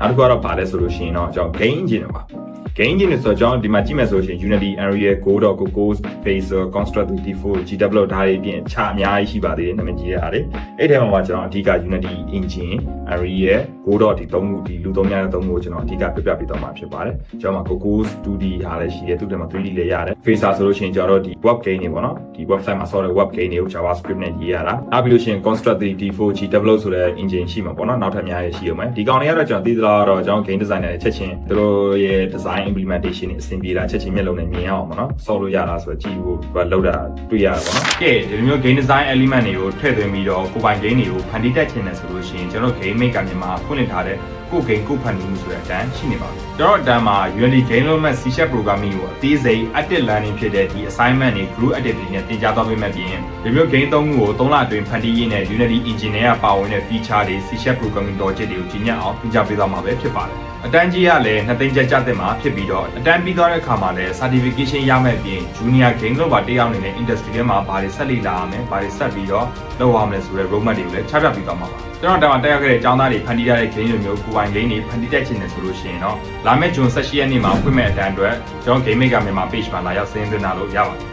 နောက်တစ်ခုကတော့ဗာလဲဆိုလို့ရှိရင်တော့ကျွန်တော် game engine ပါ game engine ဆိုတော့ကျွန်တော်ဒီမှာကြည့်မယ်ဆိုလို့ရှိရင် Unity Unreal Code Go Face Construct 34 GW ဒါတွေပြင်ချအများကြီးရှိပါသေးတယ်နာမည်ကြီးရပါတယ်အဲ့ထဲမှာမှကျွန်တော်အဓိက Unity Engine Unreal Code ဒီသုံးခုဒီလူသုံးများတဲ့သုံးခုကိုကျွန်တော်အဓိကပြပြပေးတော့မှာဖြစ်ပါတယ်ကျွန်တော်မှာ Go Studio ဟာလည်းရှိတယ်သူ့ထဲမှာ 3D လည်းရတယ် Facer ဆိုလို့ရှိရင်ကျွန်တော်တို့ဒီ web game တွေပေါ့နော်ဒီ website မှာဆော်တဲ့ web game တွေကို JavaScript နဲ့ရေးရတာနောက်ပြီးလို့ရှိရင် Construct 34 GW ဆိုတဲ့ engine ရှိမှာပေါ့နော်နောက်ထပ်အများကြီးရှိအောင်မယ်ဒီကောင်တွေကတော့ကျွန်တော်သိသလားတော့ကျွန်တော် game designer တွေချက်ချင်းသူတို့ရဲ့ design implementation တွေအဆင်ပြေတာချက်ချင်းမျက်လုံးနဲ့မြင်ရအောင်ပေါ့နော်ဆော်လို့ရတာဆိုတော့ကြည့်ဖို့သူကလောက်တာတွေ့ရတာပေါ့နော်ကဲဒီလိုမျိုး game design element တွေကိုထည့်သွင်းပြီးတော့ကိုယ်ပိုင် game တွေကိုဖန်တီးတတ်ချင်တယ်ဆိုလို့ရှိရင်ကျွန်တော် game maker မြန်မာဖွင့်လှစ်ထားတဲ့ကို game ကိုဖန်တီးမှုဆိုတဲ့အတန်းရှိနေပါဘူးကျွန်တော်အတန်းမှာ Unity game development C# programming ကိုအသေးစိတ် active learning ဖြစ်တဲ့ဒီ assignment တွေ group activity နဲ့သင်ကြားသွားပေးမှပြင်ဒီမျိုး game သုံးခုကို3လအတွင်းဖန်တီးရင်းနဲ့ Unity engine နဲ့ပါဝင်တဲ့ feature တွေ C# programming logic တွေကိုကြီးညက်အောင်သင်ကြားပေးသွားမှာပဲဖြစ်ပါတယ်အတန်းကြီးကလည်းနှစ်သိန်းကျပ်ကျတဲ့မှာဖြစ်ပြီးတော့အတန်းပြီးသွားတဲ့အခါမှာလည်း certification ရမယ့်ပြင် junior game developer တယောက်အနေနဲ့ industry ထဲမှာဘာတွေဆက်လက်လာရမလဲဘာတွေဆက်ပြီးတော့လုပ်ရမလဲဆိုတဲ့ roadmap တွေကိုလည်းချပြပြီးသွားမှာပါ ကျွန်တော်တောင်တက်ရောက်ခဲ့တဲ့ကျောင်းသားတွေဖန်တီးရတဲ့ game တွေမျိုးကိုယ်ပိုင် game တွေဖန်တီးတတ်ချင်တယ်ဆိုလို့ရှိရင်တော့လာမယ့် June 18ရက်နေ့မှာဖွင့်မဲ့အတန်းအတွက်ကျွန်တော် game maker မြန်မာ page မှာလာရောက်စာရင်းသွင်းတာလို့ရပါတယ်